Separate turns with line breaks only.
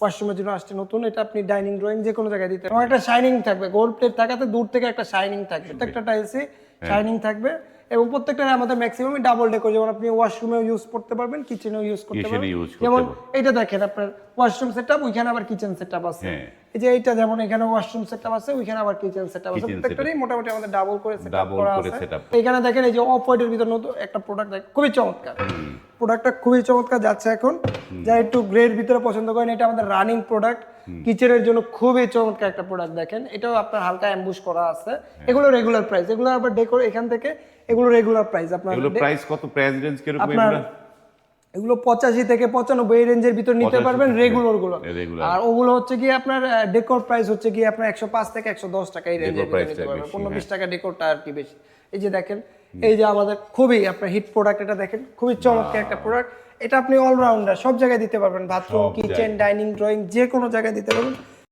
ওয়াশরুমের জন্য আসছে নতুন এটা আপনি ডাইনিং ড্রয়িং যে কোনো জায়গায় দিতে এবং একটা শাইনিং থাকবে গোল্ড প্লেট থাকাতে দূর থেকে একটা শাইনিং থাকবে। প্রত্যেকটা টাইলসে শাইনিং থাকবে এবং প্রত্যেকটা আমাদের ম্যাক্সিমাম ডাবল ডেকো যেমন আপনি ওয়াশরুমেও ইউজ করতে পারবেন কিচেনেও ইউজ করতে পারবেন। যেমন এটা দেখেন আপনার ওয়াশরুম সেটআপ ওইখানে আবার কিচেন সেটআপ আছে।
হ্যাঁ।
এই যে এইটা যেমন এখানে ওয়াশরুম সেটআপ আছে ওইখানে আবার কিচেন সেটআপ আছে। প্রত্যেকটারই মোটামুটি আমাদের ডাবল করে সেটআপ করা আছে। এখানে দেখেন এই যে অফ হোয়াইটের ভিতর নতুন একটা প্রোডাক্ট খুবই চমৎকার। প্রোডাক্টটা খুবই চমৎকার যাচ্ছে এখন যারা একটু গ্রের ভিতরে পছন্দ করেন এটা আমাদের রানিং প্রোডাক্ট কিচেনের জন্য খুবই চমৎকার একটা প্রোডাক্ট দেখেন। এটাও আপনার হালকা অ্যাম্বুশ করা আছে।
হ্যাঁ।
এগুলো রেগুলার প্রাইস এগুলো আবার ডেকোর এখান থেকে এগুলো রেগুলার প্রাইস আপনার
প্রাইস কত? প্রাইস রেঞ্জ কীরকম
আপনার
এগুলো
পঁচাশি থেকে পঁচানব্বই রেঞ্জের ভিতর নিতে পারবেন
রেগুলারগুলো।
আর ওগুলো হচ্ছে কি আপনার ডেকোর প্রাইস হচ্ছে কি আপনার একশো পাঁচ থেকে একশো দশ টাকা এই রেঞ্জের ভিতর নিতে পারবেন। পনেরো বিশ
হ্যাঁ।
টাকা ডেকোরটা আর কি বেশি। এই যে দেখেন এই যে আমাদের খুবই আপনার হিট প্রোডাক্ট এটা দেখেন খুবই চমৎকার একটা প্রোডাক্ট এটা আপনি অলরাউন্ডার সব জায়গায় দিতে পারবেন। বাথরুম কিচেন ডাইনিং ড্রয়িং যে কোনো জায়গায় দিতে পারবেন।